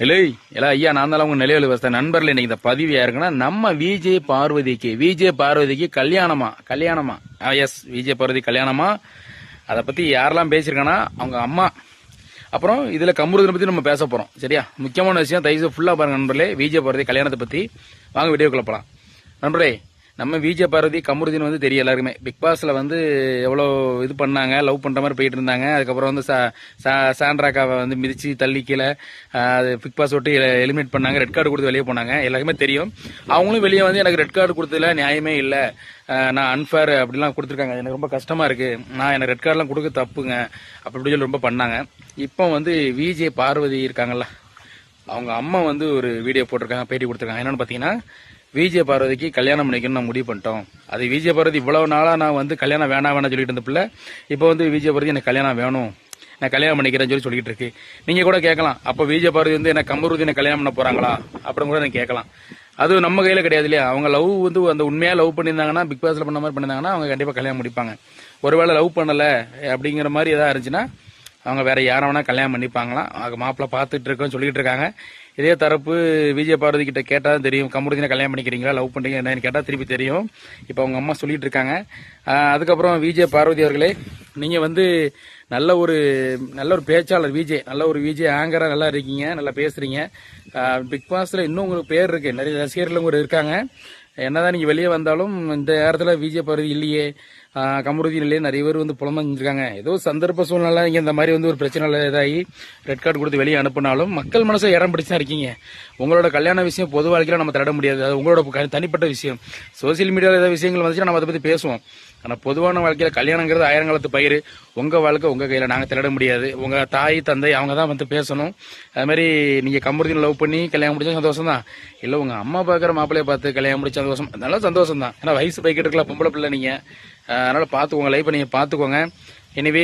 Hello எல்லாம் ஐயா நான் தான் உங்க நிலையில வசத்த நண்பர்ல இன்னைக்கு இந்த பதிவு யாருக்குன்னா நம்ம விஜய் பார்வதிக்கு விஜய் பார்வதிக்கு கல்யாணமா கல்யாணமா. எஸ் விஜய் பார்வதி கல்யாணமா. அதை பத்தி யாரெல்லாம் பேசியிருக்காங்கன்னா அவங்க அம்மா. அப்புறம் இதுல கம்புருதனை பத்தி நம்ம பேச போறோம் சரியா? முக்கியமான விஷயம் தயவு ஃபுல்லா பாருங்க நண்பர்களே விஜய் பார்வதி கல்யாணத்தை பத்தி. வாங்க வீடியோ போகலாம் நண்பர்களே நம்ம விஜய பார்வதி கமருதீன் வந்து தெரியும் எல்லாருக்குமே. பிக் பாஸ்ல வந்து எவ்வளோ இது பண்ணாங்க லவ் பண்ற மாதிரி போயிட்டு இருந்தாங்க. அதுக்கப்புறம் வந்து சா- சா- சாண்ட்ராக்காவை வந்து மிதிச்சு தள்ளி கீழே அது பிக் பாஸ் விட்டு எலிமினேட் பண்ணாங்க. ரெட் கார்டு கொடுத்து வெளியே போனாங்க. எல்லாருக்குமே தெரியும். அவங்களும் வெளியே வந்து எனக்கு ரெட் கார்டு கொடுத்ததுல நியாயமே இல்லை. நான் அன்ஃபேர் அப்படிலாம் கொடுத்துருக்காங்க. எனக்கு ரொம்ப கஷ்டமா இருக்கு. நான் எனக்கு ரெட் கார்டெலாம் கொடுக்க தப்புங்க. அப்படி இப்படி சொல்லி ரொம்ப பண்ணாங்க. இப்போ வந்து விஜய் பார்வதி இருக்காங்கல்ல அவங்க அம்மா வந்து ஒரு வீடியோ போட்டிருக்காங்க பேட்டி கொடுத்துருக்காங்க. என்னன்னு பார்த்தீங்கன்னா விஜய பார்வதிக்கு கல்யாணம் பண்ணிக்கணும்னு நான் முடிவு பண்ணிட்டோம். அது விஜய பார்வதி இவ்வளவு நாளா நான் வந்து கல்யாணம் வேணாம் வேணாம் சொல்லிட்டு இருந்த பிள்ளை இப்போ வந்து விஜய பார்வதி எனக்கு கல்யாணம் வேணும். நான் கல்யாணம் பண்ணிக்கிறேன்னு சொல்லி சொல்லிட்டு இருக்கு. நீங்க கூட கேட்கலாம். அப்போ விஜய பார்வதி வந்து என்ன கமருதி என்ன கல்யாணம் பண்ண போறாங்களா? அப்படின்னு கூட நான் கேட்கலாம். அது நம்ம கையில கிடையாது இல்லையா? அவங்க லவ் வந்து அந்த உண்மையா லவ் பண்ணியிருந்தாங்கன்னா பிக் பாஸ்ல பண்ண மாதிரி பண்ணியிருந்தாங்கன்னா அவங்க கண்டிப்பா கல்யாணம் முடிப்பாங்க. ஒருவேளை லவ் பண்ணல அப்படிங்கிற மாதிரி ஏதாவது இருந்துச்சுன்னா அவங்க வேற யாரை வேணா கல்யாணம் பண்ணிப்பாங்களாம். அவங்க மாப்பிள்ள பார்த்துட்டு இருக்கோம் சொல்லிட்டு இருக்காங்க. இதே தரப்பு விஜய பார்வதி கிட்ட கேட்டால் தான் தெரியும். கமுருதினை கல்யாணம் பண்ணிக்கிறீங்களா? லவ் பண்ணுறீங்க என்னன்னு கேட்டால் திருப்பி தெரியும். இப்போ அவங்க அம்மா சொல்லிட்டு இருக்காங்க. அதுக்கப்புறம் விஜய பார்வதி அவர்களே நீங்கள் வந்து நல்ல ஒரு நல்ல ஒரு பேச்சாளர் விஜய் நல்ல ஒரு விஜய் ஆங்கராக நல்லா இருக்கீங்க நல்லா பேசுகிறீங்க பிக் பாஸில் இன்னும் உங்களுக்கு பேர் இருக்குது நிறைய ரசிகர்கள் கூட இருக்காங்க. என்னதான் நீங்க வெளியே வந்தாலும் இந்த நேரத்துல விஜய் பருதி இல்லையே ஆஹ் கமருதி இல்லையே நிறைய பேர் வந்து புலம்பு ஏதோ சந்தர்ப்ப சூழ்நிலை நீங்கள் இந்த மாதிரி வந்து ஒரு பிரச்சனை இதாகி ரெட் கார்டு கொடுத்து வெளியே அனுப்பினாலும் மக்கள் மனசை இடம் பிடிச்சா இருக்கீங்க. உங்களோட கல்யாண விஷயம் பொது வாழ்க்கையில நம்ம தட முடியாது. அது உங்களோட தனிப்பட்ட விஷயம். சோசியல் மீடியாவில் ஏதாவது விஷயங்கள் வந்துச்சுன்னா நம்ம அதை பத்தி பேசுவோம். ஆனால் பொதுவான வாழ்க்கையில் கல்யாணங்கிறது ஆயிரங்காலத்து பயிர் உங்கள் வாழ்க்கை உங்கள் கையில். நாங்கள் திரட முடியாது. உங்கள் தாய் தந்தை அவங்க தான் வந்து பேசணும். அது மாதிரி நீங்க லவ் பண்ணி கல்யாணம் முடிச்சா சந்தோஷம் தான் இல்லை உங்கள் அம்மா பார்க்குற மாப்பிள்ளைய பார்த்து கல்யாணம் முடிச்ச சந்தோஷம். நல்ல சந்தோஷம் தான் ஏன்னா வயசு போய்கிட்டு இருக்கலாம் பொம்பளை பிள்ளை நீங்கள் அதனால் பார்த்துக்கோங்க லைஃப்பை லைஃப் பார்த்துக்கோங்க எனவே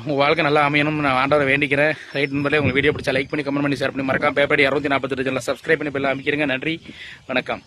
உங்கள் வாழ்க்கை நல்லா அமையணும்னு நான் ஆண்டவரை வேண்டிக்கிறேன். ரைட் நண்பர்களே உங்களுக்கு வீடியோ பிடிச்சா லைக் பண்ணி கமெண்ட் பண்ணி ஷேர் பண்ணி மறக்காம பேப்படி அறுபத்தி நாற்பத்தி ரெண்டு சப்ஸ்கிரைப் பண்ணி பெல்லாம் அமைக்கிறேங்க. நன்றி. வணக்கம்.